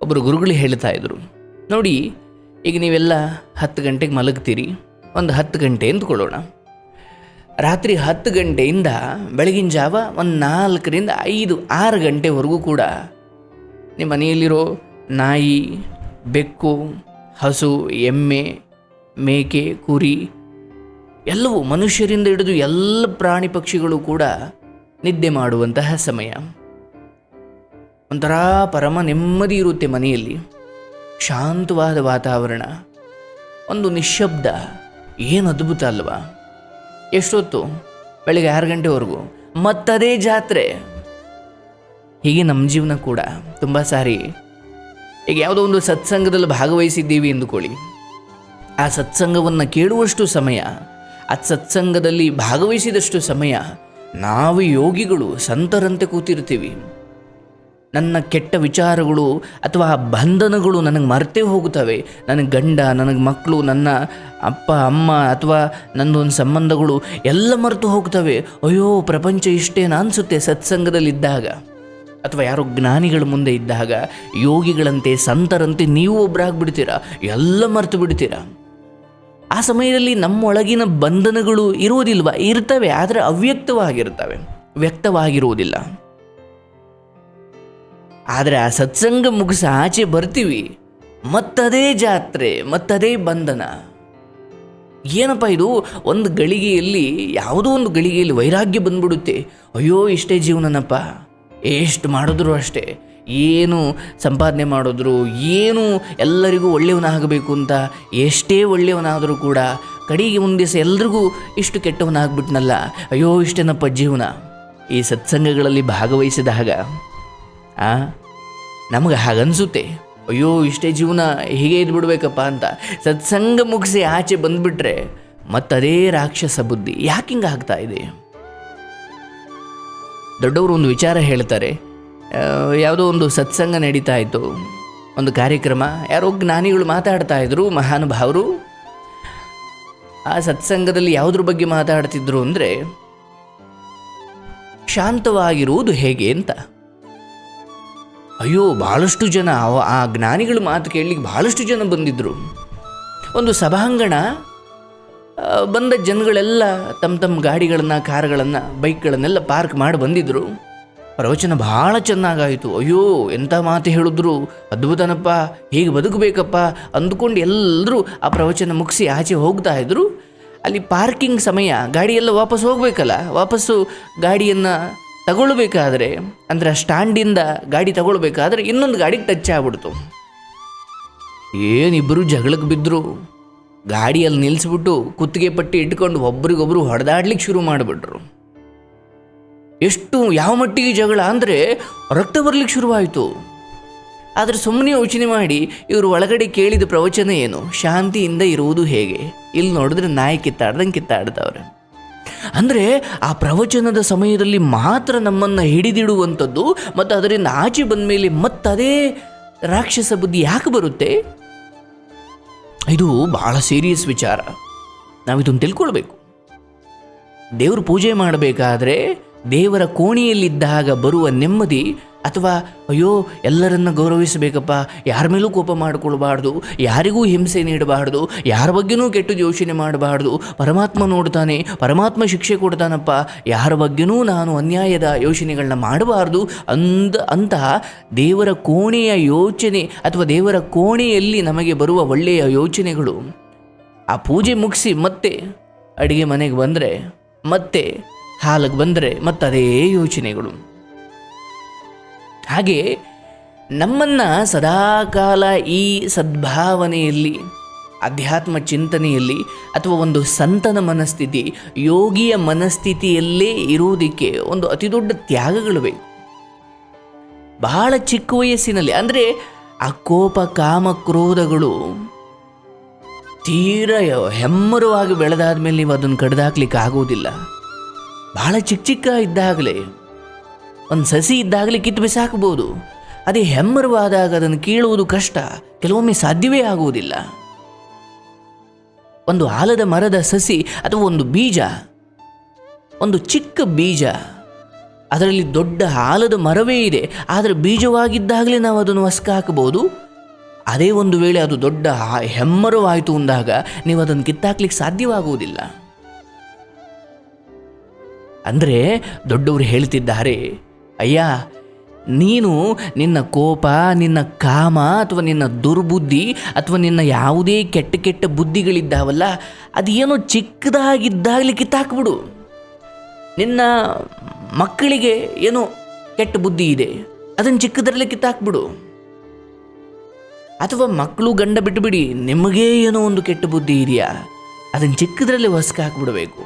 ಒಬ್ಬರು ಗುರುಗಳು ಹೇಳ್ತಾ ಇದ್ರು, ನೋಡಿ, ಈಗ ನೀವೆಲ್ಲ ಹತ್ತು ಗಂಟೆಗೆ ಮಲಗ್ತೀರಿ, ಒಂದು ಹತ್ತು ಗಂಟೆ ಅಂದ್ಕೊಳ್ಳೋಣ ರಾತ್ರಿ ಹತ್ತು ಗಂಟೆಯಿಂದ ಬೆಳಗಿನ ಜಾವ ಒಂದು ನಾಲ್ಕರಿಂದ ಐದು, ಆರು ಗಂಟೆವರೆಗೂ ಕೂಡ ನಿಮ್ಮ ಮನೆಯಲ್ಲಿರೋ ನಾಯಿ, ಬೆಕ್ಕು, ಹಸು, ಎಮ್ಮೆ, ಮೇಕೆ, ಕುರಿ, ಎಲ್ಲವೂ ಮನುಷ್ಯರಿಂದ ಹಿಡಿದು ಎಲ್ಲ ಪ್ರಾಣಿ ಪಕ್ಷಿಗಳು ಕೂಡ ನಿದ್ದೆ ಮಾಡುವಂತಹ ಸಮಯ. ಒಂಥರ ಪರಮ ನೆಮ್ಮದಿ ಇರುತ್ತೆ ಮನೆಯಲ್ಲಿ. ಶಾಂತವಾದ ವಾತಾವರಣ. ಒಂದು ನಿಶ್ಶಬ್ದ. ಏನು ಅದ್ಭುತ ಅಲ್ವಾ? ಎಷ್ಟೊತ್ತು? ಬೆಳಗ್ಗೆ ಆರು ಗಂಟೆವರೆಗೂ. ಮತ್ತದೇ ಜಾತ್ರೆ. ಹೀಗೆ ನಮ್ಮ ಜೀವನ ಕೂಡ. ತುಂಬ ಸಾರಿ. ಈಗ ಯಾವುದೋ ಒಂದು ಸತ್ಸಂಗದಲ್ಲಿ ಭಾಗವಹಿಸಿದ್ದೀವಿ ಎಂದುಕೊಳ್ಳಿ. ಆ ಸತ್ಸಂಗವನ್ನು ಕೇಳುವಷ್ಟು ಸಮಯ, ಆ ಸತ್ಸಂಗದಲ್ಲಿ ಭಾಗವಹಿಸಿದಷ್ಟು ಸಮಯ, ನಾವು ಯೋಗಿಗಳು ಸಂತರಂತೆ ಕೂತಿರ್ತೀವಿ. ನನ್ನ ಕೆಟ್ಟ ವಿಚಾರಗಳು ಅಥವಾ ಬಂಧನಗಳು ನನಗೆ ಮರೆತೇ ಹೋಗುತ್ತವೆ. ನನ್ನ ಗಂಡ, ನನಗೆ ಮಕ್ಕಳು, ನನ್ನ ಅಪ್ಪ, ಅಮ್ಮ ಅಥವಾ ನನ್ನೊಂದು ಸಂಬಂಧಗಳು ಎಲ್ಲ ಮರೆತು ಹೋಗ್ತವೆ ಅಯ್ಯೋ, ಪ್ರಪಂಚ ಇಷ್ಟೇನ ಅನಿಸುತ್ತೆ ಸತ್ಸಂಗದಲ್ಲಿದ್ದಾಗ. ಅಥವಾ ಯಾರೋ ಜ್ಞಾನಿಗಳ ಮುಂದೆ ಇದ್ದಾಗ, ಯೋಗಿಗಳಂತೆ, ಸಂತರಂತೆ ನೀವು ಒಬ್ಬರಾಗ್ಬಿಡ್ತೀರಾ ಎಲ್ಲ ಮರೆತು ಬಿಡ್ತೀರಾ? ಆ ಸಮಯದಲ್ಲಿ ನಮ್ಮೊಳಗಿನ ಬಂಧನಗಳು ಇರುವುದಿಲ್ವ? ಇರ್ತವೆ, ಆದರೆ ಅವ್ಯಕ್ತವಾಗಿರ್ತವೆ. ವ್ಯಕ್ತವಾಗಿರುವುದಿಲ್ಲ. ಆದರೆ ಆ ಸತ್ಸಂಗ ಮುಗಿಸ ಆಚೆ ಬರ್ತೀವಿ. ಮತ್ತದೇ ಜಾತ್ರೆ, ಮತ್ತದೇ ಬಂಧನ. ಏನಪ್ಪ ಇದು? ಒಂದು ಗಳಿಗೆಯಲ್ಲಿ, ಯಾವುದೋ ಒಂದು ಗಳಿಗೆಯಲ್ಲಿ ವೈರಾಗ್ಯ ಬಂದ್ಬಿಡುತ್ತೆ. ಅಯ್ಯೋ, ಇಷ್ಟೇ ಜೀವನನಪ್ಪ. ಎಷ್ಟು ಮಾಡಿದ್ರು ಅಷ್ಟೇ. ಏನು ಸಂಪಾದನೆ ಮಾಡಿದ್ರು, ಏನು ಎಲ್ಲರಿಗೂ ಒಳ್ಳೆಯವನಾಗಬೇಕು ಅಂತ ಎಷ್ಟೇ ಒಳ್ಳೆಯವನಾದರೂ ಕೂಡ ಕಡೆಗೆ ಮುಂದೆ ಸಹ ಎಲ್ರಿಗೂ ಇಷ್ಟು ಕೆಟ್ಟವನಾಗ್ಬಿಟ್ನಲ್ಲ. ಅಯ್ಯೋ, ಇಷ್ಟೇನಪ್ಪ ಜೀವನ. ಈ ಸತ್ಸಂಗಗಳಲ್ಲಿ ಭಾಗವಹಿಸಿದಾಗ ನಮಗೆ ಹಾಗನ್ಸುತ್ತೆ. ಅಯ್ಯೋ, ಇಷ್ಟೇ ಜೀವನ ಹೀಗೆ ಇದ್ಬಿಡ್ಬೇಕಪ್ಪ ಅಂತ. ಸತ್ಸಂಗ ಮುಗಿಸಿ ಆಚೆ ಬಂದುಬಿಟ್ರೆ ಮತ್ತದೇ ರಾಕ್ಷಸ ಬುದ್ಧಿ. ಯಾಕೆ ಹಿಂಗೆ ಆಗ್ತಾ ಇದೆ? ದೊಡ್ಡವರು ಒಂದು ವಿಚಾರ ಹೇಳ್ತಾರೆ. ಯಾವುದೋ ಒಂದು ಸತ್ಸಂಗ ನಡೀತಾ ಇತ್ತು. ಒಂದು ಕಾರ್ಯಕ್ರಮ. ಯಾರೋ ಜ್ಞಾನಿಗಳು ಮಾತಾಡ್ತಾ ಇದ್ರು, ಮಹಾನುಭಾವರು. ಆ ಸತ್ಸಂಗದಲ್ಲಿ ಯಾವುದ್ರ ಬಗ್ಗೆ ಮಾತಾಡ್ತಿದ್ರು ಅಂದರೆ, ಶಾಂತವಾಗಿರುವುದು ಹೇಗೆ ಅಂತ. ಅಯ್ಯೋ ಭಾಳಷ್ಟು ಜನ ಆ ಜ್ಞಾನಿಗಳ ಮಾತು ಕೇಳಲಿಕ್ಕೆ ಭಾಳಷ್ಟು ಜನ ಬಂದಿದ್ದರು ಒಂದು ಸಭಾಂಗಣ ಬಂದ ಜನಗಳೆಲ್ಲ ತಮ್ಮ ತಮ್ಮ ಗಾಡಿಗಳನ್ನು, ಕಾರ್ಗಳನ್ನು, ಬೈಕ್ಗಳನ್ನೆಲ್ಲ ಪಾರ್ಕ್ ಮಾಡಿ ಬಂದಿದ್ದರು ಪ್ರವಚನ ಭಾಳ ಚೆನ್ನಾಗಾಯಿತು. ಅಯ್ಯೋ ಎಂಥ ಮಾತು ಹೇಳಿದ್ರು. ಅದ್ಭುತನಪ್ಪ, ಹೀಗೆ ಬದುಕಬೇಕಪ್ಪ ಅಂದ್ಕೊಂಡು ಎಲ್ಲರೂ ಆ ಪ್ರವಚನ ಮುಗಿಸಿ ಆಚೆ ಹೋಗ್ತಾ ಇದ್ದರು ಅಲ್ಲಿ ಪಾರ್ಕಿಂಗ್ ಸಮಯ, ಗಾಡಿಯೆಲ್ಲ ವಾಪಸ್ ಹೋಗಬೇಕಲ್ಲ, ವಾಪಸ್ಸು ಗಾಡಿಯನ್ನು ತಗೊಳ್ಬೇಕಾದ್ರೆ, ಅಂದ್ರೆ ಆ ಸ್ಟ್ಯಾಂಡಿಂದ ಗಾಡಿ ತಗೊಳ್ಬೇಕಾದ್ರೆ ಇನ್ನೊಂದು ಗಾಡಿ ಟಚ್ ಆಗ್ಬಿಡ್ತು. ಏನಿಬ್ಬರು ಜಗಳಕ್ಕೆ ಬಿದ್ದರು ಗಾಡಿಯಲ್ಲಿ ನಿಲ್ಲಿಸ್ಬಿಟ್ಟು ಕುತ್ತಿಗೆ ಪಟ್ಟಿ ಇಟ್ಕೊಂಡು ಒಬ್ರಿಗೊಬ್ರು ಹೊಡೆದಾಡ್ಲಿಕ್ಕೆ ಶುರು ಮಾಡಿಬಿಟ್ರು. ಎಷ್ಟು, ಯಾವ ಮಟ್ಟಿಗೆ ಜಗಳ ಅಂದರೆ ರಕ್ತ ಬರ್ಲಿಕ್ಕೆ ಶುರುವಾಯಿತು. ಆದರೆ ಸುಮ್ಮನೆ ಯೋಚನೆ ಮಾಡಿ, ಇವರು ಒಳಗಡೆ ಕೇಳಿದ ಪ್ರವಚನ ಏನು? ಶಾಂತಿಯಿಂದ ಇರುವುದು ಹೇಗೆ? ಇಲ್ಲಿ ನೋಡಿದ್ರೆ ನಾಯಿ ಕಿತ್ತಾಡ್ದಂಗೆ ಕಿತ್ತಾಡ್ತವ್ರೆ ಅಂದರೆ ಆ ಪ್ರವಚನದ ಸಮಯದಲ್ಲಿ ಮಾತ್ರ ನಮ್ಮನ್ನು ಹಿಡಿದಿಡುವಂಥದ್ದು, ಮತ್ತು ಅದರಿಂದ ಆಚೆ ಬಂದ ಮೇಲೆ ಮತ್ತದೇ ರಾಕ್ಷಸ ಬುದ್ಧಿ ಯಾಕೆ ಬರುತ್ತೆ? ಇದು ಬಹಳ ಸೀರಿಯಸ್ ವಿಚಾರ. ನಾವು ಇದನ್ನು ತಿಳ್ಕೊಳ್ಬೇಕು. ದೇವ್ರ ಪೂಜೆ ಮಾಡಬೇಕಾದ್ರೆ ದೇವರ ಕೋಣೆಯಲ್ಲಿದ್ದಾಗ ಬರುವ ನೆಮ್ಮದಿ ಅಥವಾ ಅಯ್ಯೋ, ಎಲ್ಲರನ್ನ ಗೌರವಿಸಬೇಕಪ್ಪ, ಯಾರ ಮೇಲೂ ಕೋಪ ಮಾಡಿಕೊಳ್ಬಾರ್ದು, ಯಾರಿಗೂ ಹಿಂಸೆ ನೀಡಬಾರ್ದು, ಯಾರ ಬಗ್ಗೆನೂ ಕೆಟ್ಟು ಯೋಚನೆ ಮಾಡಬಾರ್ದು, ಪರಮಾತ್ಮ ನೋಡ್ತಾನೆ, ಪರಮಾತ್ಮ ಶಿಕ್ಷೆ ಕೊಡ್ತಾನಪ್ಪ, ಯಾರ ಬಗ್ಗೆನೂ ನಾನು ಅನ್ಯಾಯದ ಯೋಚನೆಗಳನ್ನ ಮಾಡಬಾರ್ದು ಅಂದ, ಅಂತಹ ದೇವರ ಕೋಣೆಯ ಯೋಚನೆ ಅಥವಾ ದೇವರ ಕೋಣೆಯಲ್ಲಿ ನಮಗೆ ಬರುವ ಒಳ್ಳೆಯ ಯೋಚನೆಗಳು. ಆ ಪೂಜೆ ಮುಗಿಸಿ ಮತ್ತೆ ಅಡುಗೆ ಮನೆಗೆ ಬಂದರೆ, ಮತ್ತೆ ಹಾಲಿಗೆ ಬಂದರೆ ಮತ್ತದೇ ಯೋಚನೆಗಳು. ಹಾಗೆ ನಮ್ಮನ್ನು ಸದಾಕಾಲ ಈ ಸದ್ಭಾವನೆಯಲ್ಲಿ, ಅಧ್ಯಾತ್ಮ ಚಿಂತನೆಯಲ್ಲಿ ಅಥವಾ ಒಂದು ಸಂತನ ಮನಸ್ಥಿತಿ, ಯೋಗಿಯ ಮನಸ್ಥಿತಿಯಲ್ಲೇ ಇರುವುದಕ್ಕೆ ಒಂದು ಅತಿ ದೊಡ್ಡ ತ್ಯಾಗಗಳು ಬೇಕು ಬಹಳ ಚಿಕ್ಕ ವಯಸ್ಸಿನಲ್ಲಿ, ಅಂದರೆ ಆ ಕೋಪ ಕಾಮ, ಕ್ರೋಧಗಳು ತೀರ ಹೆಮ್ಮರವಾಗಿ ಬೆಳೆದಾದ ಮೇಲೆ ನೀವು ಅದನ್ನು ಕಡ್ದಾಕ್ಲಿಕ್ಕೆ ಆಗೋದಿಲ್ಲ. ಬಹಳ ಚಿಕ್ಕ ಚಿಕ್ಕ ಇದ್ದಾಗಲೇ, ಒಂದು ಸಸಿ ಇದ್ದಾಗಲೇ ಕಿತ್ತು ಬಿಸಾಕಬಹುದು. ಅದೇ ಹೆಮ್ಮರವಾದಾಗ ಅದನ್ನು ಕೀಳುವುದು ಕಷ್ಟ, ಕೆಲವೊಮ್ಮೆ ಸಾಧ್ಯವೇ ಆಗುವುದಿಲ್ಲ. ಒಂದು ಆಲದ ಮರದ ಸಸಿ ಅಥವಾ ಒಂದು ಬೀಜ, ಒಂದು ಚಿಕ್ಕ ಬೀಜ, ಅದರಲ್ಲಿ ದೊಡ್ಡ ಆಲದ ಮರವೇ ಇದೆ, ಆದರೆ ಬೀಜವಾಗಿದ್ದಾಗಲೇ ನಾವು ಅದನ್ನು ಹೊಸ್ಕ ಹಾಕಬಹುದು ಅದೇ ಒಂದು ವೇಳೆ ಅದು ದೊಡ್ಡ ಹೆಮ್ಮರವಾಯಿತು ಅಂದಾಗ ನೀವು ಅದನ್ನು ಕಿತ್ತಾಕ್ಲಿಕ್ಕೆ ಸಾಧ್ಯವಾಗುವುದಿಲ್ಲ. ಅಂದರೆ ದೊಡ್ಡವರು ಹೇಳ್ತಿದ್ದಾರೆ ಅಯ್ಯ, ನೀನು ನಿನ್ನ ಕೋಪ, ನಿನ್ನ ಕಾಮ ಅಥವಾ ನಿನ್ನ ದುರ್ಬುದ್ಧಿ ಅಥವಾ ನಿನ್ನ ಯಾವುದೇ ಕೆಟ್ಟ ಕೆಟ್ಟ ಬುದ್ಧಿಗಳಿದ್ದಾವಲ್ಲ, ಅದೇನೋ ಚಿಕ್ಕದಾಗಿದ್ದಾಗಲಿ ಕಿತ್ತಾಕ್ಬಿಡು ನಿನ್ನ ಮಕ್ಕಳಿಗೆ ಏನೋ ಕೆಟ್ಟ ಬುದ್ಧಿ ಇದೆ, ಅದನ್ನು ಚಿಕ್ಕದರಲ್ಲೇ ಕಿತ್ತಾಕ್ಬಿಡು ಅಥವಾ ಮಕ್ಕಳು ಗಂಡ ಬಿಟ್ಟುಬಿಡಿ ನಿಮಗೇ ಏನೋ ಒಂದು ಕೆಟ್ಟ ಬುದ್ಧಿ ಇದೆಯಾ, ಅದನ್ನು ಚಿಕ್ಕದರಲ್ಲಿ ಹೊಸ್ಕ ಹಾಕ್ಬಿಡಬೇಕು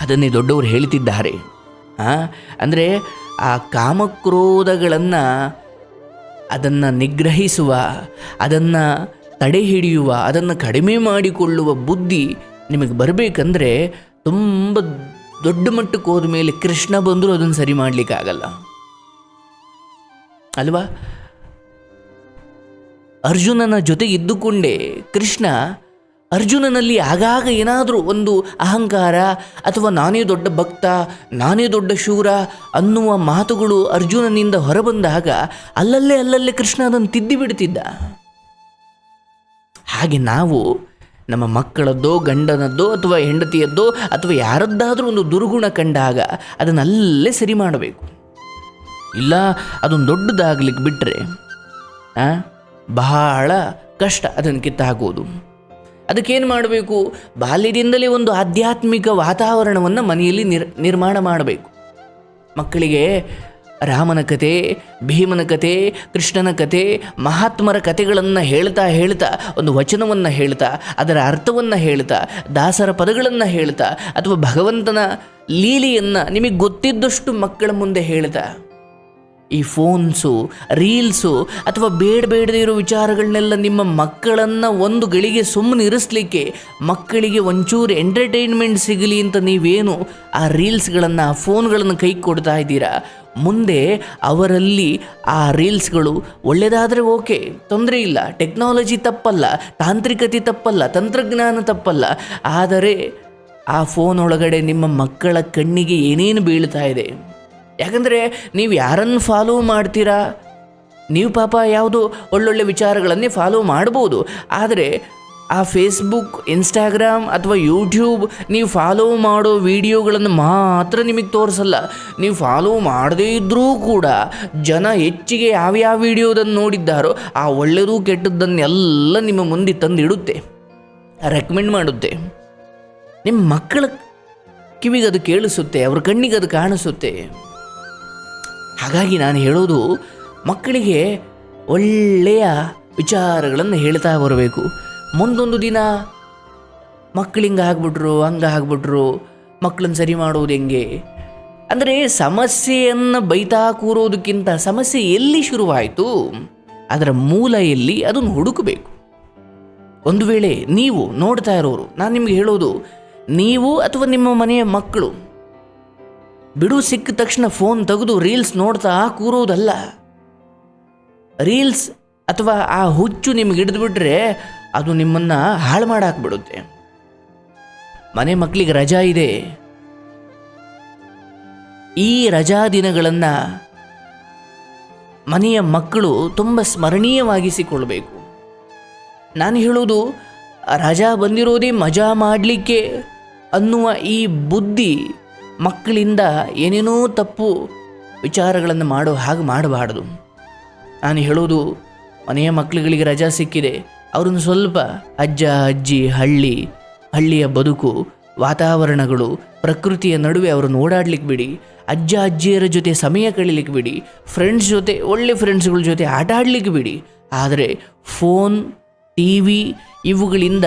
ಅದನ್ನೇ ದೊಡ್ಡವರು ಹೇಳ್ತಿದ್ದಾರೆ. ಅಂದರೆ ಆ ಕಾಮಕ್ರೋಧಗಳನ್ನು ಅದನ್ನು ನಿಗ್ರಹಿಸುವ, ಅದನ್ನು ತಡೆ ಹಿಡಿಯುವ, ಅದನ್ನು ಕಡಿಮೆ ಮಾಡಿಕೊಳ್ಳುವ ಬುದ್ಧಿ ನಿಮಗೆ ಬರಬೇಕಂದ್ರೆ ತುಂಬ ದೊಡ್ಡ ಮಟ್ಟಕ್ಕೆ ಹೋದ ಮೇಲೆ ಕೃಷ್ಣ ಬಂದರೂ ಅದನ್ನು ಸರಿ ಮಾಡಲಿಕ್ಕಾಗಲ್ಲ ಅಲ್ವಾ? ಅರ್ಜುನನ ಜೊತೆ ಇದ್ದುಕೊಂಡೇ ಕೃಷ್ಣ ಅರ್ಜುನನಲ್ಲಿ ಆಗಾಗ ಏನಾದರೂ ಒಂದು ಅಹಂಕಾರ ಅಥವಾ ನಾನೇ ದೊಡ್ಡ ಭಕ್ತ, ನಾನೇ ದೊಡ್ಡ ಶೂರ ಅನ್ನುವ ಮಾತುಗಳು ಅರ್ಜುನನಿಂದ ಹೊರಬಂದಾಗ ಅಲ್ಲಲ್ಲೇ ಅಲ್ಲಲ್ಲೇ ಕೃಷ್ಣ ಅದನ್ನು ತಿದ್ದಿ ಬಿಡ್ತಿದ್ದ. ಹಾಗೆ ನಾವು ನಮ್ಮ ಮಕ್ಕಳದ್ದೋ, ಗಂಡನದ್ದೋ ಅಥವಾ ಹೆಂಡತಿಯದ್ದೋ ಅಥವಾ ಯಾರದ್ದಾದರೂ ಒಂದು ದುರ್ಗುಣ ಕಂಡಾಗ ಅದನ್ನಲ್ಲೇ ಸರಿ ಮಾಡಬೇಕು. ಇಲ್ಲ ಅದೊಂದು ದೊಡ್ಡದಾಗ್ಲಿಕ್ಕೆ ಬಿಟ್ಟರೆ ಬಹಳ ಕಷ್ಟ ಅದನ್ನು ಕಿತ್ತಾಕೋದು ಅದಕ್ಕೇನು ಮಾಡಬೇಕು? ಬಾಲ್ಯದಿಂದಲೇ ಒಂದು ಆಧ್ಯಾತ್ಮಿಕ ವಾತಾವರಣವನ್ನು ಮನೆಯಲ್ಲಿ ನಿರ್, ನಿರ್ಮಾಣ ಮಾಡಬೇಕು. ಮಕ್ಕಳಿಗೆ ರಾಮನ ಕತೆ, ಭೀಮನ ಕತೆ, ಕೃಷ್ಣನ ಕತೆ, ಮಹಾತ್ಮರ ಕತೆಗಳನ್ನು ಹೇಳ್ತಾ ಹೇಳ್ತಾ, ಒಂದು ವಚನವನ್ನು ಹೇಳ್ತಾ, ಅದರ ಅರ್ಥವನ್ನು ಹೇಳ್ತಾ, ದಾಸರ ಪದಗಳನ್ನು ಹೇಳ್ತಾ, ಅಥವಾ ಭಗವಂತನ ಲೀಲೆಯನ್ನು ನಿಮಗೆ ಗೊತ್ತಿದ್ದಷ್ಟು ಮಕ್ಕಳ ಮುಂದೆ ಹೇಳ್ತಾ ಈ ಫೋನ್ಸು, ರೀಲ್ಸು ಅಥವಾ ಬೇಡ ಬೇಡದೇ ಇರೋ ವಿಚಾರಗಳನ್ನೆಲ್ಲ ನಿಮ್ಮ ಮಕ್ಕಳನ್ನು ಒಂದು ಗಳಿಗೆ ಸುಮ್ಮನೆ ಇರಿಸ್ಲಿಕ್ಕೆ ಮಕ್ಕಳಿಗೆ ಒಂಚೂರು ಎಂಟರ್ಟೈನ್ಮೆಂಟ್ ಸಿಗಲಿ ಅಂತ ನೀವೇನು ಆ ರೀಲ್ಸ್ಗಳನ್ನು, ಆ ಫೋನ್ಗಳನ್ನು ಕೈ ಕೊಡ್ತಾ ಇದ್ದೀರಾ? ಮುಂದೆ ಅವರಲ್ಲಿ ಆ ರೀಲ್ಸ್ಗಳು ಒಳ್ಳೆಯದಾದರೆ ಓಕೆ, ತೊಂದರೆ ಇಲ್ಲ. ಟೆಕ್ನಾಲಜಿ ತಪ್ಪಲ್ಲ, ತಾಂತ್ರಿಕತೆ ತಪ್ಪಲ್ಲ, ತಂತ್ರಜ್ಞಾನ ತಪ್ಪಲ್ಲ. ಆದರೆ ಆ ಫೋನ್ ಒಳಗಡೆ ನಿಮ್ಮ ಮಕ್ಕಳ ಕಣ್ಣಿಗೆ ಏನೇನು ಬೀಳ್ತಾ ಇದೆ? ಯಾಕಂದರೆ ನೀವು ಯಾರನ್ನು ಫಾಲೋ ಮಾಡ್ತೀರಾ? ನೀವು ಪಾಪ ಯಾವುದು ಒಳ್ಳೊಳ್ಳೆ ವಿಚಾರಗಳನ್ನೇ ಫಾಲೋ ಮಾಡ್ಬೋದು. ಆದರೆ ಆ ಫೇಸ್ಬುಕ್ ಇನ್ಸ್ಟಾಗ್ರಾಮ್ ಅಥವಾ ಯೂಟ್ಯೂಬ್ ನೀವು ಫಾಲೋ ಮಾಡೋ ವಿಡಿಯೋಗಳನ್ನು ಮಾತ್ರ ನಿಮಗೆ ತೋರಿಸಲ್ಲ. ನೀವು ಫಾಲೋ ಮಾಡದೇ ಇದ್ದರೂ ಕೂಡ ಜನ ಹೆಚ್ಚಿಗೆ ಯಾವ್ಯಾವ ವಿಡಿಯೋದನ್ನು ನೋಡಿದ್ದಾರೋ ಆ ಒಳ್ಳೆಯದು ಕೆಟ್ಟದ್ದನ್ನೆಲ್ಲ ನಿಮ್ಮ ಮುಂದೆ ತಂದಿಡುತ್ತೆ ರೆಕಮೆಂಡ್ ಮಾಡುತ್ತೆ. ನಿಮ್ಮ ಮಕ್ಕಳ ಕಿವಿಗೆ ಅದು ಕೇಳಿಸುತ್ತೆ, ಅವ್ರ ಕಣ್ಣಿಗೆ ಅದು ಕಾಣಿಸುತ್ತೆ. ಹಾಗಾಗಿ ನಾನು ಹೇಳೋದು ಮಕ್ಕಳಿಗೆ ಒಳ್ಳೆಯ ವಿಚಾರಗಳನ್ನು ಹೇಳ್ತಾ ಬರಬೇಕು. ಮುಂದೊಂದು ದಿನ ಮಕ್ಕಳಿಂಗೆ ಆಗ್ಬಿಟ್ರು, ಹಂಗೆ ಆಗ್ಬಿಟ್ರು ಮಕ್ಕಳನ್ನ ಸರಿ ಮಾಡೋದು ಹೆಂಗೆ? ಅಂದರೆ ಸಮಸ್ಯೆಯನ್ನು ಬೈತಾ ಕೂರೋದಕ್ಕಿಂತ ಸಮಸ್ಯೆ ಎಲ್ಲಿ ಶುರುವಾಯಿತು? ಅದರ ಮೂಲ ಎಲ್ಲಿ ಅದನ್ನು ಹುಡುಕಬೇಕು. ಒಂದು ವೇಳೆ ನೀವು ನೋಡ್ತಾ ಇರೋರು, ನಾನು ನಿಮಗೆ ಹೇಳೋದು, ನೀವು ಅಥವಾ ನಿಮ್ಮ ಮನೆಯ ಮಕ್ಕಳು ಬಿಡು ಸಿಕ್ಕ ತಕ್ಷಣ ಫೋನ್ ತೆಗೆದು ರೀಲ್ಸ್ ನೋಡ್ತಾ ಕೂರೋದಲ್ಲ. ರೀಲ್ಸ್ ಅಥವಾ ಆ ಹುಚ್ಚು ನಿಮ್ಗೆ ಹಿಡಿದ್ಬಿಟ್ರೆ ಅದು ನಿಮ್ಮನ್ನು ಹಾಳು ಮಾಡಾಕ್ಬಿಡುತ್ತೆ. ಮನೆ ಮಕ್ಕಳಿಗೆ ರಜಾ ಇದೆ. ಈ ರಜಾ ದಿನಗಳನ್ನು ಮನೆಯ ಮಕ್ಕಳು ತುಂಬ ಸ್ಮರಣೀಯವಾಗಿಸಿಕೊಳ್ಬೇಕು. ನಾನು ಹೇಳೋದು ರಜಾ ಬಂದಿರೋದೇ ಮಜಾ ಮಾಡಲಿಕ್ಕೆ ಅನ್ನುವ ಈ ಬುದ್ಧಿ ಮಕ್ಕಳಿಂದ ಏನೇನೋ ತಪ್ಪು ವಿಚಾರಗಳನ್ನು ಮಾಡೋ ಹಾಗೆ ಮಾಡಬಾರ್ದು. ನಾನು ಹೇಳೋದು, ಮನೆಯ ಮಕ್ಕಳುಗಳಿಗೆ ರಜಾ ಸಿಕ್ಕಿದೆ. ಅವ್ರನ್ನ ಸ್ವಲ್ಪ ಅಜ್ಜ, ಅಜ್ಜಿ, ಹಳ್ಳಿ, ಹಳ್ಳಿಯ ಬದುಕು, ವಾತಾವರಣಗಳು, ಪ್ರಕೃತಿಯ ನಡುವೆ ಅವರನ್ನು ಓಡಾಡ್ಲಿಕ್ಕೆ ಬಿಡಿ. ಅಜ್ಜ, ಅಜ್ಜಿಯರ ಜೊತೆ ಸಮಯ ಕಳೀಲಿಕ್ಕೆ ಬಿಡಿ. ಫ್ರೆಂಡ್ಸ್ ಜೊತೆ, ಒಳ್ಳೆ ಫ್ರೆಂಡ್ಸ್ಗಳ ಜೊತೆ ಆಟ ಆಡ್ಲಿಕ್ಕೆ ಬಿಡಿ. ಆದರೆ ಫೋನ್ ಟಿ ವಿ ಇವುಗಳಿಂದ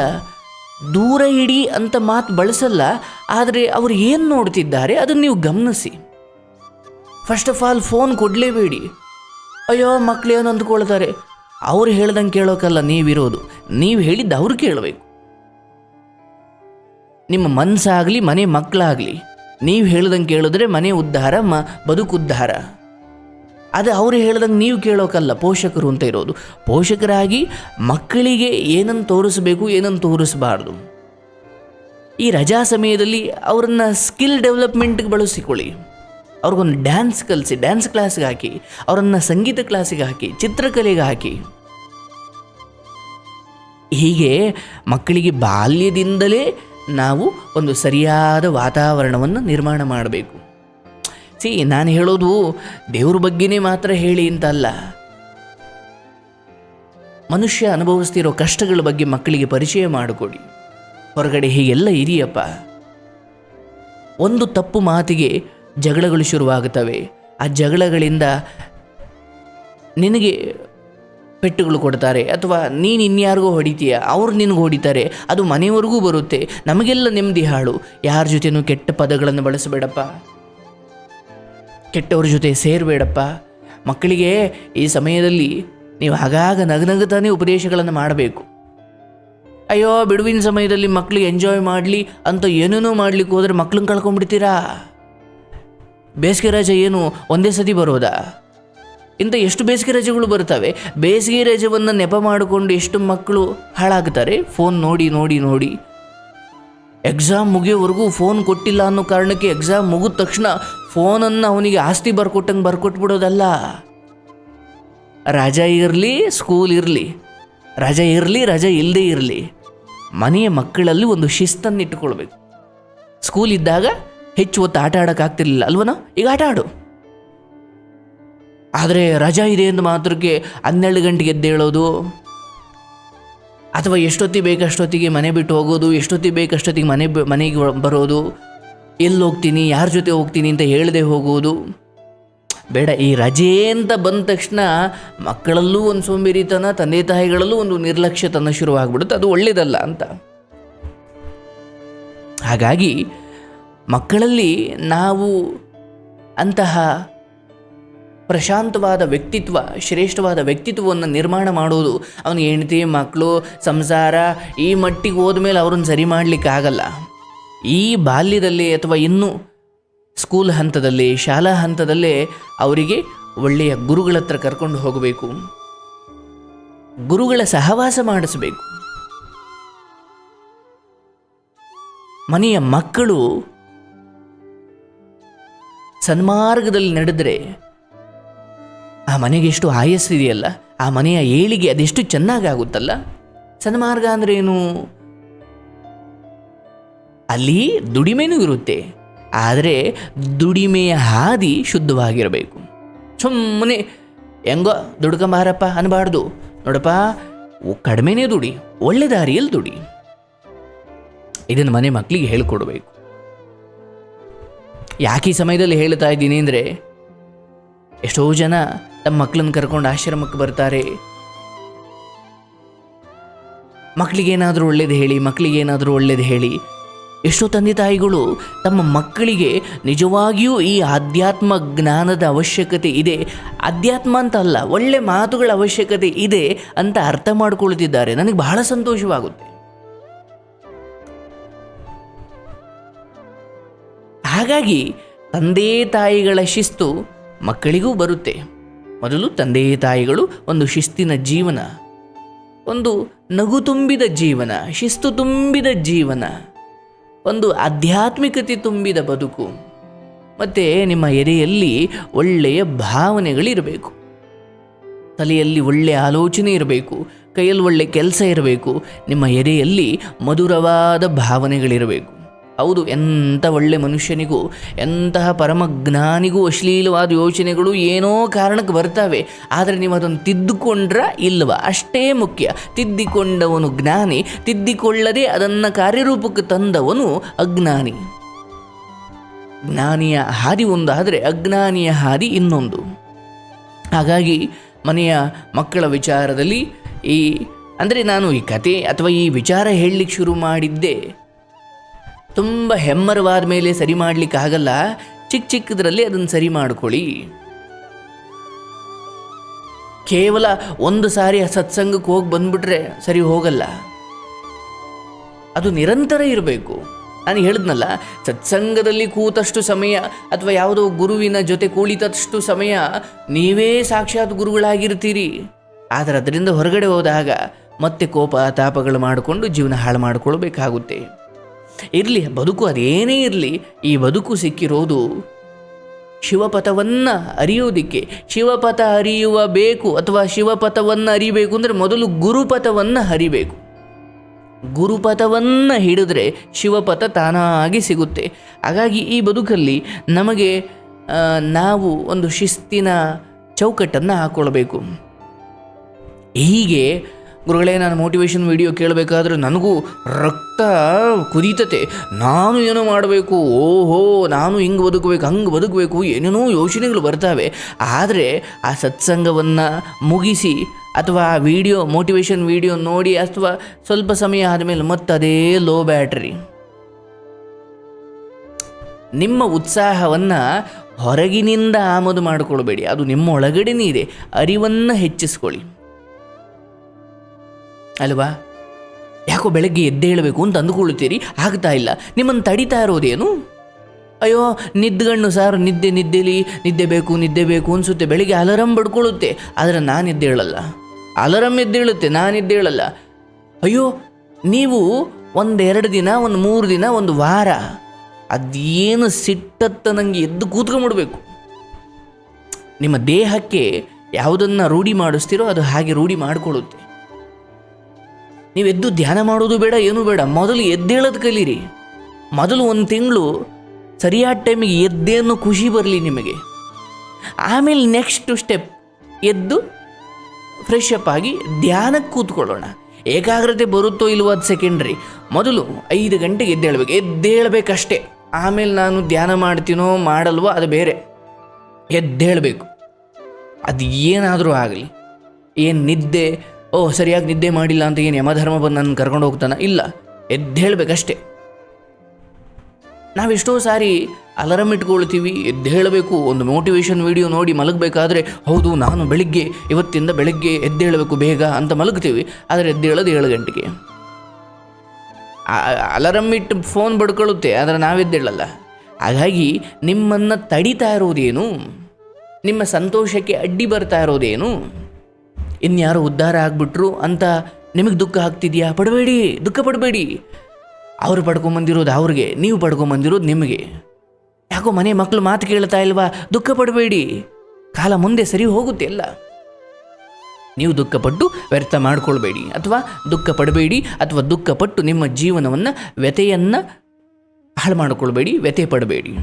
ದೂರ ಇಡಿ ಅಂತ ಮಾತು ಬಳಸಲ್ಲ, ಆದರೆ ಅವರು ಏನು ನೋಡ್ತಿದ್ದಾರೆ ಅದನ್ನು ನೀವು ಗಮನಿಸಿ. ಫಸ್ಟ್ ಆಫ್ ಆಲ್ ಫೋನ್ ಕೊಡಲೇಬೇಡಿ. ಅಯ್ಯೋ ಮಕ್ಕಳೇನು ಅಂದ್ಕೊಳ್ತಾರೆ. ಅವ್ರು ಹೇಳ್ದಂಗೆ ಕೇಳೋಕ್ಕಲ್ಲ ನೀವಿರೋದು. ನೀವು ಹೇಳಿದ್ದು ಅವ್ರು ಕೇಳಬೇಕು. ನಿಮ್ಮ ಮನಸ್ಸಾಗಲಿ ಮನೆ ಮಕ್ಕಳಾಗಲಿ ನೀವು ಹೇಳ್ದಂಗೆ ಕೇಳಿದ್ರೆ ಮನೆ ಉದ್ಧಾರ, ಮ, ಬದುಕು ಉದ್ಧಾರ. ಅದು ಅವ್ರು ಹೇಳ್ದಂಗೆ ನೀವು ಕೇಳೋಕ್ಕಲ್ಲ ಪೋಷಕರು ಅಂತ ಇರೋದು. ಪೋಷಕರಾಗಿ ಮಕ್ಕಳಿಗೆ ಏನನ್ನು ತೋರಿಸ್ಬೇಕು, ಏನನ್ನು ತೋರಿಸಬಾರ್ದು. ಈ ರಜಾ ಸಮಯದಲ್ಲಿ ಅವರನ್ನು ಸ್ಕಿಲ್ ಡೆವಲಪ್ಮೆಂಟ್ಗೆ ಬಳಸಿಕೊಳ್ಳಿ. ಅವ್ರಿಗೊಂದು ಡ್ಯಾನ್ಸ್ ಕಲಿಸಿ ಡ್ಯಾನ್ಸ್ ಕ್ಲಾಸ್ಗೆ ಹಾಕಿ, ಅವರನ್ನು ಸಂಗೀತ ಕ್ಲಾಸಿಗೆ ಹಾಕಿ, ಚಿತ್ರಕಲೆಗೆ ಹಾಕಿ. ಹೀಗೆ ಮಕ್ಕಳಿಗೆ ಬಾಲ್ಯದಿಂದಲೇ ನಾವು ಒಂದು ಸರಿಯಾದ ವಾತಾವರಣವನ್ನು ನಿರ್ಮಾಣ ಮಾಡಬೇಕು. ಸಿ, ನಾನು ಹೇಳೋದು ದೇವ್ರ ಬಗ್ಗೆನೇ ಮಾತ್ರ ಹೇಳಿ ಅಂತ ಅಲ್ಲ ಮನುಷ್ಯ ಅನುಭವಿಸ್ತಿರೋ ಕಷ್ಟಗಳ ಬಗ್ಗೆ ಮಕ್ಕಳಿಗೆ ಪರಿಚಯ ಮಾಡಿಕೊಡಿ. ಹೊರಗಡೆ ಹೀಗೆಲ್ಲ ಇದೆಯಪ್ಪ. ಒಂದು ತಪ್ಪು ಮಾತಿಗೆ ಜಗಳಗಳು ಶುರುವಾಗುತ್ತವೆ. ಆ ಜಗಳಗಳಿಂದ ನಿನಗೆ ಪೆಟ್ಟುಗಳು ಕೊಡ್ತಾರೆ ಅಥವಾ ನೀನು ಇನ್ಯಾರಿಗೂ ಹೊಡಿತೀಯ, ಅವ್ರು ನಿನಗೆ ಹೊಡಿತಾರೆ, ಅದು ಮನೆಯವರೆಗೂ ಬರುತ್ತೆ, ನಮಗೆಲ್ಲ ನೆಮ್ಮದಿ ಹಾಳು. ಯಾರ ಜೊತೆನೂ ಕೆಟ್ಟ ಪದಗಳನ್ನು ಬಳಸಬೇಡಪ್ಪ. ಕೆಟ್ಟವ್ರ ಜೊತೆ ಸೇರಬೇಡಪ್ಪ. ಮಕ್ಕಳಿಗೆ ಈ ಸಮಯದಲ್ಲಿ ನೀವು ಆಗಾಗ ನಗನಗುತ್ತಾನೆ ಉಪದೇಶಗಳನ್ನು ಮಾಡಬೇಕು. ಅಯ್ಯೋ, ಬಿಡುವಿನ ಸಮಯದಲ್ಲಿ ಮಕ್ಕಳು ಎಂಜಾಯ್ ಮಾಡಲಿ ಅಂತ ಏನೇನೋ ಮಾಡ್ಲಿಕ್ಕೆ ಹೋದರೆ ಮಕ್ಕಳನ್ನ ಕಳ್ಕೊಂಡ್ಬಿಡ್ತೀರಾ? ಬೇಸಿಗೆ ರಜೆ ಏನು ಒಂದೇ ಸತಿ ಬರೋದಾ? ಇಂಥ ಎಷ್ಟು ಬೇಸಿಗೆ ರಜೆಗಳು ಬರ್ತವೆ? ಬೇಸಿಗೆ ರಜೆವನ್ನು ನೆಪ ಮಾಡಿಕೊಂಡು ಎಷ್ಟು ಮಕ್ಕಳು ಹಾಳಾಗ್ತಾರೆ? ಫೋನ್ ನೋಡಿ ನೋಡಿ ನೋಡಿ. ಎಕ್ಸಾಮ್ ಮುಗಿಯೋವರೆಗೂ ಫೋನ್ ಕೊಟ್ಟಿಲ್ಲ ಅನ್ನೋ ಕಾರಣಕ್ಕೆ ಎಕ್ಸಾಮ್ ಮುಗಿದ ತಕ್ಷಣ ಫೋನನ್ನು ಅವನಿಗೆ ಆಸ್ತಿ ಬರ್ಕೊಟ್ಟಂಗೆ ಬರ್ಕೊಟ್ಬಿಡೋದಲ್ಲ. ರಜೆ ಇರಲಿ ಸ್ಕೂಲ್ ಇರಲಿ. ರಜೆ ಇರಲಿ, ರಜೆ ಇಲ್ಲದೇ ಇರಲಿ. ಮನೆಯ ಮಕ್ಕಳಲ್ಲಿ ಒಂದು ಶಿಸ್ತನ್ನು ಇಟ್ಟುಕೊಳ್ಬೇಕು. ಸ್ಕೂಲ್ ಇದ್ದಾಗ ಹೆಚ್ಚು ಹೊತ್ತು ಆಟ ಆಡೋಕ್ಕಾಗ್ತಿರ್ಲಿಲ್ಲ ಅಲ್ವನ? ಈಗ ಆಟ ಆಡು. ಆದರೆ ರಜಾ ಇದೆ ಎಂದು ಮಾತ್ರಕ್ಕೆ ಹನ್ನೆರಡು ಗಂಟೆಗೆ ಎದ್ದೇಳೋದು. ಅಥವಾ ಎಷ್ಟೊತ್ತಿಗೆ ಬೇಕಷ್ಟೊತ್ತಿಗೆ ಮನೆ ಬಿಟ್ಟು ಹೋಗೋದು, ಎಷ್ಟೊತ್ತಿಗೆ ಬೇಕಷ್ಟೊತ್ತಿಗೆ ಮನೆ ಮನೆಗೆ ಬರೋದು ಎಲ್ಲಿ ಹೋಗ್ತೀನಿ ಯಾರ ಜೊತೆ ಹೋಗ್ತೀನಿ ಅಂತ ಹೇಳದೆ ಹೋಗೋದು. ಬೇಡ, ಈ ರಜೆ ಅಂತ ಬಂದ ತಕ್ಷಣ ಮಕ್ಕಳಲ್ಲೂ ಒಂದು ಸೋಂಬೇರಿತನ, ತಂದೆ ತಾಯಿಗಳಲ್ಲೂ ಒಂದು ನಿರ್ಲಕ್ಷ್ಯತನ ಶುರುವಾಗ್ಬಿಡುತ್ತೆ. ಅದು ಒಳ್ಳೇದಲ್ಲ ಅಂತ. ಹಾಗಾಗಿ ಮಕ್ಕಳಲ್ಲಿ ನಾವು ಅಂತಹ ಪ್ರಶಾಂತವಾದ ವ್ಯಕ್ತಿತ್ವ, ಶ್ರೇಷ್ಠವಾದ ವ್ಯಕ್ತಿತ್ವವನ್ನು ನಿರ್ಮಾಣ ಮಾಡೋದು. ಅವನ ಹೆಂಡತಿ ಮಕ್ಕಳು ಸಂಸಾರ, ಈ ಮಟ್ಟಿಗೆ ಹೋದ್ಮೇಲೆ ಅವ್ರನ್ನ ಸರಿ ಮಾಡಲಿಕ್ಕಾಗಲ್ಲ ಈ ಬಾಲ್ಯದಲ್ಲಿ ಅಥವಾ ಇನ್ನೂ ಸ್ಕೂಲ್ ಹಂತದಲ್ಲಿ, ಶಾಲಾ ಹಂತದಲ್ಲೇ ಅವರಿಗೆ ಒಳ್ಳೆಯ ಗುರುಗಳ ಹತ್ರ ಕರ್ಕೊಂಡು ಹೋಗಬೇಕು. ಗುರುಗಳ ಸಹವಾಸ ಮಾಡಿಸಬೇಕು. ಮನೆಯ ಮಕ್ಕಳು ಸನ್ಮಾರ್ಗದಲ್ಲಿ ನಡೆದರೆ ಆ ಮನೆಗೆ ಎಷ್ಟು ಆಯಸ್ಸಿದೆಯಲ್ಲ? ಆ ಮನೆಯ ಏಳಿಗೆ ಅದೆಷ್ಟು ಚೆನ್ನಾಗಾಗುತ್ತಲ್ಲ ಸನ್ಮಾರ್ಗ ಅಂದ್ರೆ ಏನು? ಅಲ್ಲಿ ದುಡಿಮೆನೂ ಇರುತ್ತೆ. ಆದರೆ ದುಡಿಮೆಯ ಹಾದಿ ಶುದ್ಧವಾಗಿರಬೇಕು. ಸುಮ್ಮನೆ, ಹೆಂಗೋ ದುಡ್ಕಂಬಾರಪ್ಪ ಅನ್ಬಾರ್ದು. ನೋಡಪ್ಪ ಕಡಿಮೆನೇ ದುಡಿ, ಒಳ್ಳೆ ದಾರಿಯಲ್ಲಿ ದುಡಿ. ಇದನ್ನು ಮನೆ ಮಕ್ಕಳಿಗೆ ಹೇಳ್ಕೊಡ್ಬೇಕು. ಯಾಕೆ ಈ ಸಮಯದಲ್ಲಿ ಹೇಳ್ತಾ ಇದ್ದೀನಿ ಅಂದರೆ, ಎಷ್ಟೋ ಜನ ತಮ್ಮ ಮಕ್ಕಳನ್ನು ಕರ್ಕೊಂಡು ಆಶ್ರಮಕ್ಕೆ ಬರ್ತಾರೆ. ಮಕ್ಕಳಿಗೇನಾದರೂ ಒಳ್ಳೇದು ಹೇಳಿ, ಮಕ್ಕಳಿಗೇನಾದರೂ ಒಳ್ಳೇದು ಹೇಳಿ. ಎಷ್ಟೋ ತಂದೆ ತಾಯಿಗಳು ತಮ್ಮ ಮಕ್ಕಳಿಗೆ ನಿಜವಾಗಿಯೂ ಈ ಆಧ್ಯಾತ್ಮ ಜ್ಞಾನದ ಅವಶ್ಯಕತೆ ಇದೆ. ಅಧ್ಯಾತ್ಮ ಅಂತ ಅಲ್ಲ, ಒಳ್ಳೆ ಮಾತುಗಳ ಅವಶ್ಯಕತೆ ಇದೆ ಅಂತ ಅರ್ಥ ಮಾಡ್ಕೊಳ್ತಿದ್ದಾರೆ. ನನಗೆ ಬಹಳ ಸಂತೋಷವಾಗುತ್ತೆ. ಹಾಗಾಗಿ ತಂದೆ ತಾಯಿಗಳ ಶಿಸ್ತು ಮಕ್ಕಳಿಗೂ ಬರುತ್ತೆ. ಮೊದಲು ತಂದೆ ತಾಯಿಗಳು ಒಂದು ಶಿಸ್ತಿನ ಜೀವನ, ಒಂದು ನಗು ತುಂಬಿದ ಜೀವನ, ಶಿಸ್ತು ತುಂಬಿದ ಜೀವನ, ಒಂದು ಆಧ್ಯಾತ್ಮಿಕತೆ ತುಂಬಿದ ಬದುಕು. ಮತ್ತು ನಿಮ್ಮ ಎದೆಯಲ್ಲಿ ಒಳ್ಳೆಯ ಭಾವನೆಗಳಿರಬೇಕು. ತಲೆಯಲ್ಲಿ ಒಳ್ಳೆಯ ಆಲೋಚನೆ ಇರಬೇಕು, ಕೈಯಲ್ಲಿ ಒಳ್ಳೆ ಕೆಲಸ ಇರಬೇಕು, ನಿಮ್ಮ ಎದೆಯಲ್ಲಿ ಮಧುರವಾದ ಭಾವನೆಗಳಿರಬೇಕು. ಹೌದು, ಎಂಥ ಒಳ್ಳೆ ಮನುಷ್ಯನಿಗೂ, ಎಂತಹ ಪರಮಜ್ಞಾನಿಗೂ ಅಶ್ಲೀಲವಾದ ಯೋಚನೆಗಳು ಏನೋ ಕಾರಣಕ್ಕೆ ಬರ್ತವೆ, ಆದರೆ ನೀವು ಅದನ್ನು ತಿದ್ದುಕೊಂಡ್ರ ಇಲ್ವ? ಅಷ್ಟೇ ಮುಖ್ಯ. ತಿದ್ದಿಕೊಂಡವನು ಜ್ಞಾನಿ, ತಿದ್ದಿಕೊಳ್ಳದೆ ಅದನ್ನು ಕಾರ್ಯರೂಪಕ್ಕೆ ತಂದವನು ಅಜ್ಞಾನಿ. ಜ್ಞಾನಿಯ ಹಾದಿ ಒಂದಾದರೆ ಅಜ್ಞಾನಿಯ ಹಾದಿ ಇನ್ನೊಂದು. ಹಾಗಾಗಿ ಮನೆಯ ಮಕ್ಕಳ ವಿಚಾರದಲ್ಲಿ ಈ, ಅಂದರೆ ನಾನು ಈ ಕತೆ ಅಥವಾ ಈ ವಿಚಾರ ಹೇಳಲಿಕ್ಕೆ ಶುರು ಮಾಡಿದ್ದೆ. ತುಂಬ ಹೆಮ್ಮರವಾದ ಮೇಲೆ ಸರಿ ಮಾಡಲಿಕ್ಕಾಗಲ್ಲ ಚಿಕ್ಕ ಚಿಕ್ಕದ್ರಲ್ಲಿ ಅದನ್ನು ಸರಿ ಮಾಡ್ಕೊಳ್ಳಿ. ಕೇವಲ ಒಂದು ಸಾರಿ ಸತ್ಸಂಗಕ್ಕೆ ಹೋಗಿ ಬಂದ್ಬಿಟ್ರೆ ಸರಿ ಹೋಗಲ್ಲ. ಅದು ನಿರಂತರ ಇರಬೇಕು. ನಾನು ಹೇಳಿದ್ನಲ್ಲ, ಸತ್ಸಂಗದಲ್ಲಿ ಕೂತಷ್ಟು ಸಮಯ ಅಥವಾ ಯಾವುದೋ ಗುರುವಿನ ಜೊತೆ ಕೂಳಿತಷ್ಟು ಸಮಯ ನೀವೇ ಸಾಕ್ಷಾತ್ ಗುರುಗಳಾಗಿರ್ತೀರಿ. ಆದರೆ ಅದರಿಂದ ಹೊರಗಡೆ ಹೋದಾಗ ಮತ್ತೆ ಕೋಪ ತಾಪಗಳು ಮಾಡಿಕೊಂಡು ಜೀವನ ಹಾಳು ಮಾಡಿಕೊಳ್ಬೇಕಾಗುತ್ತೆ. ಇರಲಿ, ಬದುಕು ಅದೇನೇ ಇರಲಿ, ಈ ಬದುಕು ಸಿಕ್ಕಿರೋದು ಶಿವಪಥವನ್ನು ಅರಿಯೋದಿಕ್ಕೆ. ಶಿವಪಥ ಅರಿಯುವ ಬೇಕು ಅಥವಾ ಶಿವಪಥವನ್ನು ಅರಿಬೇಕು ಅಂದರೆ ಮೊದಲು ಗುರುಪಥವನ್ನು ಹರಿಬೇಕು ಗುರುಪಥವನ್ನು ಹಿಡಿದ್ರೆ ಶಿವಪಥ ತಾನಾಗಿ ಸಿಗುತ್ತೆ. ಹಾಗಾಗಿ ಈ ಬದುಕಲ್ಲಿ ನಮಗೆ ನಾವು ಒಂದು ಶಿಸ್ತಿನ ಚೌಕಟ್ಟನ್ನು ಹಾಕ್ಕೊಳ್ಬೇಕು ಹೀಗೆ ಗುರುಗಳೇ, ನಾನು ಮೋಟಿವೇಶನ್ ವಿಡಿಯೋ ಕೇಳಬೇಕಾದ್ರೆ ನನಗೂ ರಕ್ತ ಕುದೀತತೆ. ನಾನು ಏನೋ ಮಾಡಬೇಕು, ಓಹೋ, ನಾನು ಹಿಂಗೆ ಬದುಕಬೇಕು, ಹಂಗೆ ಬದುಕಬೇಕು, ಏನೇನೋ ಯೋಚನೆಗಳು ಬರ್ತಾವೆ. ಆದರೆ ಆ ಸತ್ಸಂಗವನ್ನು ಮುಗಿಸಿ ಅಥವಾ ಆ ವಿಡಿಯೋ ಮೋಟಿವೇಶನ್ ವಿಡಿಯೋ ನೋಡಿ ಅಥವಾ ಸ್ವಲ್ಪ ಸಮಯ ಆದಮೇಲೆ ಮತ್ತೆ ಅದೇ ಲೋ ಬ್ಯಾಟ್ರಿ ನಿಮ್ಮ ಉತ್ಸಾಹವನ್ನು ಹೊರಗಿನಿಂದ ಆಮದು ಮಾಡಿಕೊಳ್ಬೇಡಿ. ಅದು ನಿಮ್ಮ ಒಳಗಡೆನೇ ಇದೆ. ಅರಿವನ್ನು ಹೆಚ್ಚಿಸ್ಕೊಳ್ಳಿ. ಅಲ್ವಾ? ಯಾಕೋ ಬೆಳಗ್ಗೆ ಎದ್ದೇಳಬೇಕು ಅಂತ ಅಂದುಕೊಳ್ಳುತ್ತೀರಿ? ಆಗ್ತಾ ಇಲ್ಲ. ನಿಮ್ಮನ್ನು ತಡಿತಾ ಇರೋದೇನು? ಅಯ್ಯೋ, ನಿದ್ದಗಣ್ಣು ಸಾರು, ನಿದ್ದೆ ನಿದ್ದೆಲಿ, ನಿದ್ದೆ ಬೇಕು ನಿದ್ದೆ ಬೇಕು ಅನಿಸುತ್ತೆ. ಬೆಳಿಗ್ಗೆ ಅಲಾರಂ ಬಡ್ಕೊಳ್ಳುತ್ತೆ ಆದರೆ ನಾನು ಎದ್ದೇಳಲ್ಲ ಅಲಾರಂ ಎದ್ದೇಳುತ್ತೆ ನಾನು ಎದ್ದೇಳಲ್ಲ ಅಯ್ಯೋ, ನೀವು ಒಂದೆರಡು ದಿನ, ಒಂದು ಮೂರು ದಿನ, ಒಂದು ವಾರ ಅದೇನು ಸಿಟ್ಟತ್ತ ನನಗೆ ಎದ್ದು ಕೂತ್ಕೊಂಡ್ಬಿಡ್ಬೇಕು. ನಿಮ್ಮ ದೇಹಕ್ಕೆ ಯಾವುದನ್ನು ರೂಢಿ ಮಾಡಿಸ್ತೀರೋ ಅದು ಹಾಗೆ ರೂಢಿ ಮಾಡಿಕೊಳ್ಳುತ್ತೆ. ನೀವು ಎದ್ದು ಧ್ಯಾನ ಮಾಡೋದು ಬೇಡ, ಏನೂ ಬೇಡ. ಮೊದಲು ಎದ್ದೇಳೋದು ಕಲೀರಿ. ಮೊದಲು ಒಂದು ತಿಂಗಳು ಸರಿಯಾದ ಟೈಮಿಗೆ ಎದ್ದೇನು ಖುಷಿ ಬರಲಿ ನಿಮಗೆ. ಆಮೇಲೆ ನೆಕ್ಸ್ಟ್ ಸ್ಟೆಪ್ ಎದ್ದು ಫ್ರೆಶ್ ಅಪ್ ಆಗಿ ಧ್ಯಾನಕ್ಕೆ ಕೂತ್ಕೊಳ್ಳೋಣ. ಏಕಾಗ್ರತೆ ಬರುತ್ತೋ ಇಲ್ವೋ ಅದು ಸೆಕೆಂಡ್ರಿ ಮೊದಲು ಐದು ಗಂಟೆಗೆ ಎದ್ದೇಳಬೇಕು. ಎದ್ದೇಳಬೇಕಷ್ಟೇ. ಆಮೇಲೆ ನಾನು ಧ್ಯಾನ ಮಾಡ್ತೀನೋ ಮಾಡಲ್ವೋ ಅದು ಬೇರೆ. ಎದ್ದೇಳಬೇಕು. ಅದು ಏನಾದರೂ ಆಗಲಿ. ಏನು ನಿದ್ದೆ ಓ, ಸರಿಯಾಗಿ ನಿದ್ದೆ ಮಾಡಿಲ್ಲ ಅಂತ ಏನು ಯಮಧರ್ಮ ಬಂದು ನನ್ನ ಕರ್ಕೊಂಡು ಹೋಗ್ತಾನೆ? ಇಲ್ಲ. ಎದ್ದೇಳಬೇಕಷ್ಟೇ. ನಾವೆಷ್ಟೋ ಸಾರಿ ಅಲಾರಮ್ ಇಟ್ಕೊಳ್ತೀವಿ, ಎದ್ದೇಳಬೇಕು, ಒಂದು ಮೋಟಿವೇಶನ್ ವಿಡಿಯೋ ನೋಡಿ ಮಲಗಬೇಕಾದ್ರೆ, ಹೌದು, ನಾನು ಬೆಳಿಗ್ಗೆ, ಇವತ್ತಿಂದ ಬೆಳಗ್ಗೆ ಎದ್ದೇಳಬೇಕು ಬೇಗ ಅಂತ ಮಲಗ್ತೀವಿ, ಆದರೆ ಎದ್ದೇಳೋದು ಏಳು ಗಂಟೆಗೆ. ಅಲಾರಮ್ ಇಟ್ಟು ಫೋನ್ ಬಡ್ಕೊಳ್ಳುತ್ತೆ ಆದರೆ ನಾವೆದ್ದೇಳಲ್ಲ ಹಾಗಾಗಿ ನಿಮ್ಮನ್ನು ತಡಿತಾ ಇರೋದೇನು? ನಿಮ್ಮ ಸಂತೋಷಕ್ಕೆ ಅಡ್ಡಿ ಬರ್ತಾ ಇರೋದೇನು? ಇನ್ಯಾರೋ ಉದ್ಧಾರ ಆಗ್ಬಿಟ್ರು ಅಂತ ನಿಮಗೆ ದುಃಖ ಆಗ್ತಿದೆಯಾ? ಪಡಬೇಡಿ, ದುಃಖ ಪಡಬೇಡಿ. ಅವರು ಪಡ್ಕೊಂಬಂದಿರೋದು ಅವ್ರಿಗೆ, ನೀವು ಪಡ್ಕೊಂಬಂದಿರೋದು ನಿಮಗೆ. ಯಾಕೋ ಮನೆ ಮಕ್ಕಳು ಮಾತು ಕೇಳ್ತಾ ಇಲ್ವಾ? ದುಃಖ ಪಡಬೇಡಿ. ಕಾಲ ಮುಂದೆ ಸರಿ ಹೋಗುತ್ತೆ ಎಲ್ಲ ನೀವು ದುಃಖಪಟ್ಟು ವ್ಯರ್ಥ ಮಾಡ್ಕೊಳ್ಬೇಡಿ, ಅಥವಾ ದುಃಖ ಪಡಬೇಡಿ, ಅಥವಾ ದುಃಖಪಟ್ಟು ನಿಮ್ಮ ಜೀವನವನ್ನು ವ್ಯತೆಯನ್ನು ಹಾಳು ಮಾಡಿಕೊಳ್ಬೇಡಿ, ವ್ಯಥೆ ಪಡಬೇಡಿ.